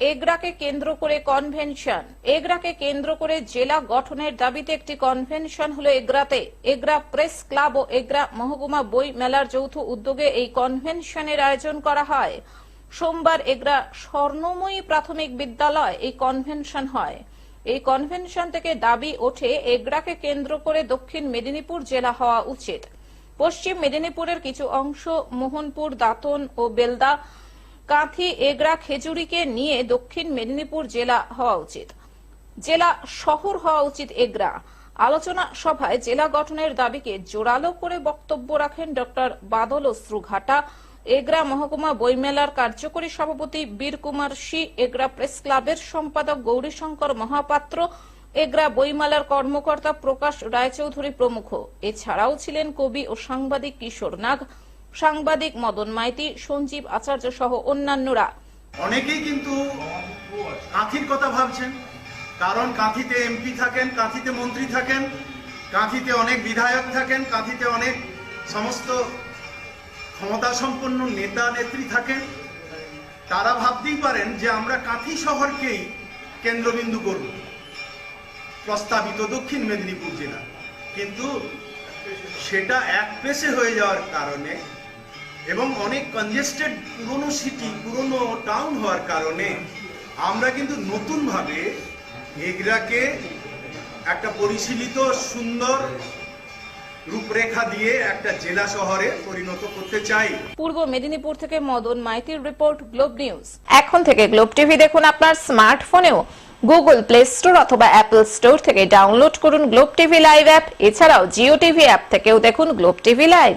এগরাকে কেন্দ্র করে কনভেনশন। এগরাকে কেন্দ্র করে জেলা গঠনের দাবিতে একটি কনভেনশন হলো এগরাতে। এগরা প্রেস ক্লাব ও এগরা মহকুমা বই মেলার যৌথ উদ্যোগে এই কনভেনশনের আয়োজন করা হয়। সোমবার এগরা স্বর্ণময়ী প্রাথমিক বিদ্যালয় এই কনভেনশন হয়। এই কনভেনশন থেকে দাবি ওঠে, এগরাকে কেন্দ্র করে দক্ষিণ মেদিনীপুর জেলা হওয়া উচিত। পশ্চিম মেদিনীপুরের কিছু অংশ, মোহনপুর, দাতন ও বেলদা কাঁথি এগরা খেজুরিকে নিয়ে দক্ষিণ মেদিনীপুর জেলা হওয়া উচিত। জেলা শহর হওয়া উচিত এগরা। আলোচনা সভায় জেলা গঠনের দাবিকে জোরালো করে বক্তব্য রাখেন ডক্টর বাদল অশ্রুঘাটা এগরা মহকুমা বইমেলার কার্যকরী সভাপতি বীর কুমার সি এগরা প্রেস ক্লাবের সম্পাদক গৌরীশঙ্কর মহাপাত্র, এগরা বইমেলার কর্মকর্তা প্রকাশ রায়চৌধুরী প্রমুখ। এছাড়াও ছিলেন কবি ও সাংবাদিক কিশোর নাগ। সাংবাদিক মদন মাইতি, সঞ্জীব আচার্য সহ অন্যান্যরা। অনেকেই কিন্তু কাঁথির কথা ভাবছেন, কারণ কাঁথিতে এমপি থাকেন, কাঁথিতে মন্ত্রী থাকেন, কাঁথিতে অনেক বিধায়ক থাকেন, কাঁথিতে অনেক সমস্ত ক্ষমতা সম্পন্ন নেতা, নেত্রী থাকেন। তারা ভাবতেই পারেন যে আমরা কাঁথি শহরকেই কেন্দ্রবিন্দু করব। প্রস্তাবিত দক্ষিণ মেদিনীপুর জেলা। কিন্তু সেটা এক পেশে হয়ে যাওয়ার কারণে এবং অনেক কনজেস্টেড পুরনো সিটি পুরনো টাউন হওয়ার কারণে আমরা কিন্তু নতুনভাবে এগরাকে একটা পরিশীলিত, সুন্দর রূপরেখা দিয়ে একটা জেলা শহরে পরিণত করতে চাই। পূর্ব মেদিনীপুর থেকে মদন মাইতির রিপোর্ট, গ্লোব নিউজ। এখন থেকে গ্লোব টিভি দেখুন আপনার স্মার্টফোনেও। গুগল প্লে স্টোর অথবা অ্যাপল স্টোর থেকে ডাউনলোড করুন গ্লোব টিভি লাইভ অ্যাপ। এছাড়াও জিও টিভি অ্যাপ থেকেও দেখুন গ্লোব টিভি লাইভ।